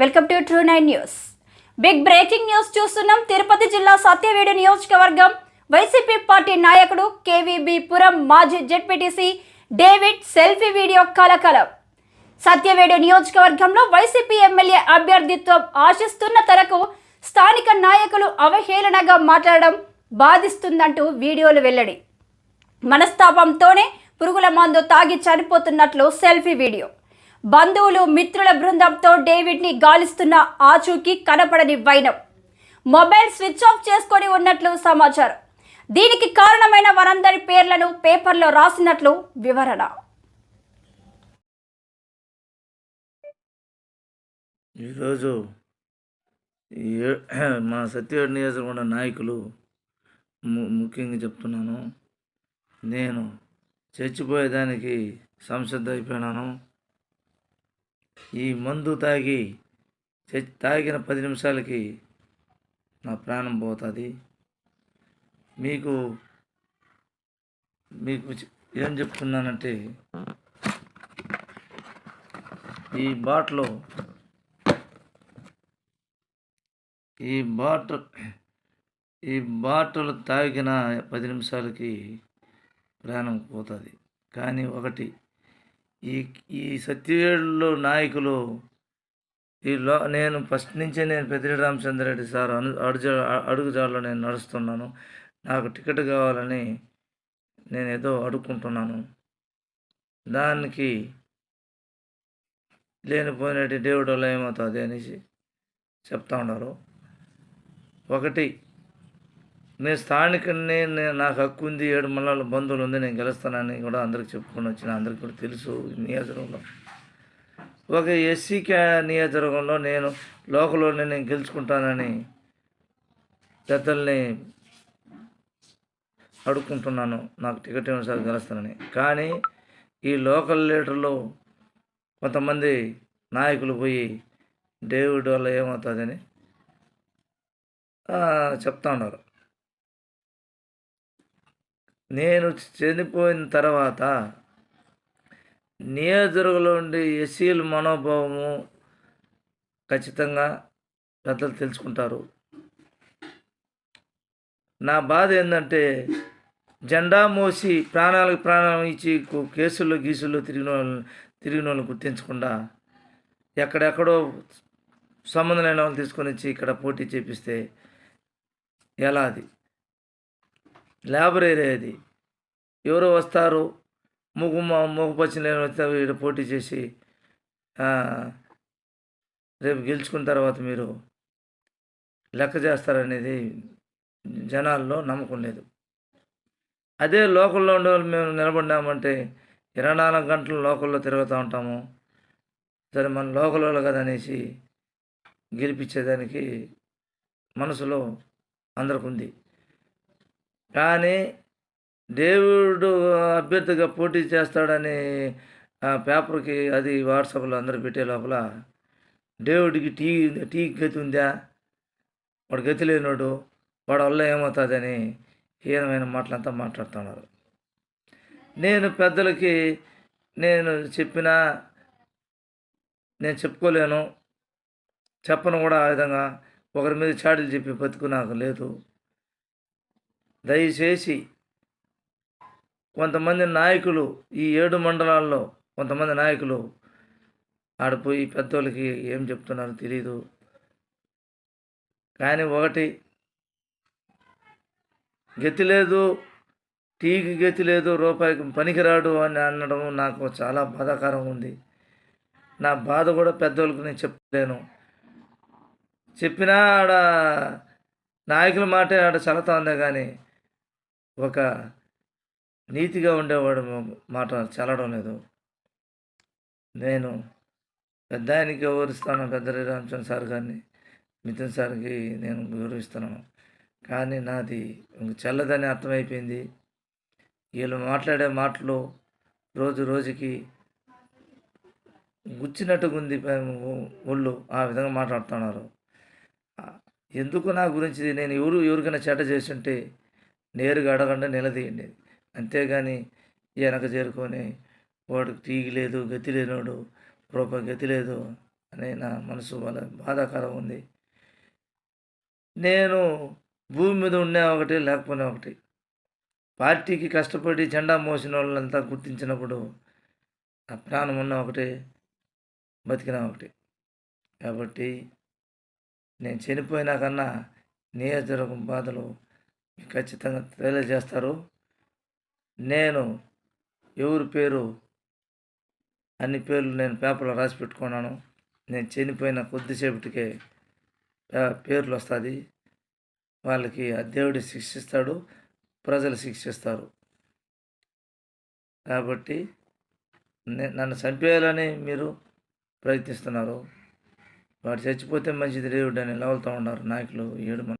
Welcome to true nine news. Big breaking news చూస్తున్నాం. తిరుపతి జిల్లా సత్యవేడు నియోజకవర్గం. వైసీపీ పార్టీ నాయకుడు కేవీబీ పురం మాజీ జెడ్పీటీసీ డేవిడ్ సెల్ఫీ వీడియో కలకలం. సత్యవేడు నియోజకవర్గంలో వైసీపీ ఎమ్మెల్యే అభ్యర్థిత్వం ఆశిస్తున్న తరకు స్థానిక నాయకులు అవహేళనగా మాట్లాడడం బాధిస్తుందంటూ వీడియోలు వెల్లడి. మనస్తాపంతోనే పురుగుల మందు తాగి చనిపోతున్నట్లు సెల్ఫీ వీడియో. బంధువులు మిత్రుల బృందంతో డేవిడ్ని గాలిస్తున్న ఆచూకీ కనపడని వైనం. మొబైల్ స్విచ్ ఆఫ్ చేసుకొని ఉన్నట్లు సమాచారం. దీనికి కారణమైన వారందరి పేర్లను పేపర్లో రాసినట్లు వివరణ. ఈరోజు ఈ మా సత్యవాడ నియోజకవర్గ నాయకులు ము- ముఖ్యంగా చెప్తున్నాను. నేను చచ్చిపోయేదానికి సంసిద్ధ అయిపోయినాను ఈ మందు తాగి చ- తాగిన పది నిమిషాలకి నా ప్రాణం పోతుంది. మీకు మీకు ఏం చెప్తున్నానంటే ఈ బాట్లో ఈ బాట ఈ బాటలు తాగిన పది నిమిషాలకి ప్రాణం పోతుంది. కానీ ఒకటి ఈ ఈ సత్యవేడులో నాయకులు ఈ లో నేను ఫస్ట్ నుంచే నేను పెద్దిరెడ్డి రామచంద్రరెడ్డి సార్ అను అడుగు అడుగుజాడలో నేను నడుస్తున్నాను. నాకు టికెట్ కావాలని నేను ఏదో అడుక్కుంటున్నాను. దానికి లేనిపోయినట్టు దేవుడు వల్ల ఏమవుతుంది అనేసి చెప్తా ఉన్నారు. ఒకటి నేను స్థానికుడిని నేను నాకు హక్కు ఉంది ఏడు మల్లాల బంధువులు ఉంది నేను గెలుస్తానని కూడా అందరికి చెప్పుకొని వచ్చిన అందరికి కూడా తెలుసు నియోజకవర్గంలో. ఒక ఎస్సీ క్యా నియోజకవర్గంలో నేను లోకల్లోనే నేను గెలుచుకుంటానని పెద్దల్ని అడుక్కుంటున్నాను నాకు టికెట్ ఇవ్వండి సార్ గెలుస్తానని. కానీ ఈ లోకల్ లీడర్లో కొంతమంది నాయకులు పోయి డేవిడ్ వల్ల ఏమవుతుందని చెప్తా ఉన్నారు. నేను చనిపోయిన తర్వాత నియోజకవర్గంలో ఉండే ఎస్సీల మనోభావము ఖచ్చితంగా పెద్దలు తెలుసుకుంటారు. నా బాధ ఏంటంటే జెండా మోసి ప్రాణాలకు ప్రాణాలు ఇచ్చి కేసుల్లో గీసుల్లో తిరిగిన వాళ్ళని తిరిగిన వాళ్ళని గుర్తించకుండా ఎక్కడెక్కడో సంబంధం లేని వాళ్ళు తీసుకొని వచ్చి ఇక్కడ పోటీ చేపిస్తే ఎలా అది? లేబర్ ఏరియా అది ఎవరో వస్తారు ముగ్గు ముగ్గుపచ్చిన లేని వచ్చి వీడు పోటీ చేసి రేపు గెలుచుకున్న తర్వాత మీరు లెక్క చేస్తారనేది జనాల్లో నమ్మకం లేదు. అదే లోకల్లో ఉండే మేము నిలబడినామంటే ఇరవై నాలుగు గంటలు లోకల్లో తిరుగుతూ ఉంటాము. సరే మన లోకల్ వాళ్ళు కదా అనేసి గెలిపించేదానికి మనసులో అందరికి ఉంది కానీ దేవుడు అభ్యర్థిగా పోటీ చేస్తాడని పేపర్కి అది వాట్సాప్లో అందరూ పెట్టే లోపల దేవుడికి టీ టీ గతి ఉందా? వాడు గతి లేనోడు వాడు వల్ల ఏమవుతుందని హీనమైన మాటలంతా మాట్లాడుతున్నారు. నేను పెద్దలకి నేను చెప్పినా నేను చెప్పుకోలేను. చెప్పను కూడా ఆ విధంగా. ఒకరి మీద చాడీలు చెప్పి బతుకు నాకు లేదు. దయచేసి కొంతమంది నాయకులు ఈ ఏడు మండలాల్లో కొంతమంది నాయకులు ఆడిపోయి పెద్దోళ్ళకి ఏం చెప్తున్నారో తెలియదు కానీ ఒకటి గతి లేదు టీకి గతి లేదు రూపాయికి పనికిరాడు అని అనడం నాకు చాలా బాధాకరంగా ఉంది. నా బాధ కూడా పెద్దోళ్ళకి నేను చెప్పలేను. చెప్పినా ఆడ నాయకుల మాటే ఆడ చల్లతా ఉందే కానీ ఒక నీతిగా ఉండేవాడు మాట చల్లడం లేదు. నేను పెద్ద ఆయనకి గౌరవిస్తాను పెద్ద రామచంద్ర సార్ గారిని మిథున్ సార్కి నేను గౌరవిస్తున్నాను కానీ నాది ఇంకా చల్లదని అర్థమైపోయింది. వీళ్ళు మాట్లాడే మాటలు రోజు రోజుకి గుచ్చినట్టుగా ఉంది ఒళ్ళు ఆ విధంగా మాట్లాడుతున్నారు. ఎందుకు నా గురించి నేను ఎవరు ఎవరికైనా చెడ్డ చేస్తుంటే నేరుగా అడగండి నిలదీయండి. అంతేగాని వెనక చేరుకొని వాడికి తీగి లేదు గతి లేనోడు రూప గతి లేదు అని నా మనసు వాళ్ళ బాధాకరం ఉంది. నేను భూమి మీద ఉన్నా ఒకటి లేకపోయినా ఒకటి. పార్టీకి కష్టపడి జెండా మోసిన వాళ్ళంతా గుర్తించినప్పుడు నా ప్రాణం ఉన్న ఒకటి బతికిన ఒకటి. కాబట్టి నేను చనిపోయినా కన్నా నియోజకవర్గం బాధలు ఖచ్చితంగా తెలియజేస్తారు. నేను ఎవరి పేరు అన్ని పేర్లు నేను పేపర్లో రాసి పెట్టుకున్నాను. నేను చనిపోయిన కొద్దిసేపటికే పే- పేర్లు వస్తుంది. వాళ్ళకి ఆ దేవుడు శిక్షిస్తాడు ప్రజలు శిక్షిస్తారు. కాబట్టి నన్ను చంపేయాలని మీరు ప్రయత్నిస్తున్నారు. వాడు చచ్చిపోతే మంచిది దేవుడు అని లెవెల్తో ఉన్నారు. నాయకులు ఏడు మంది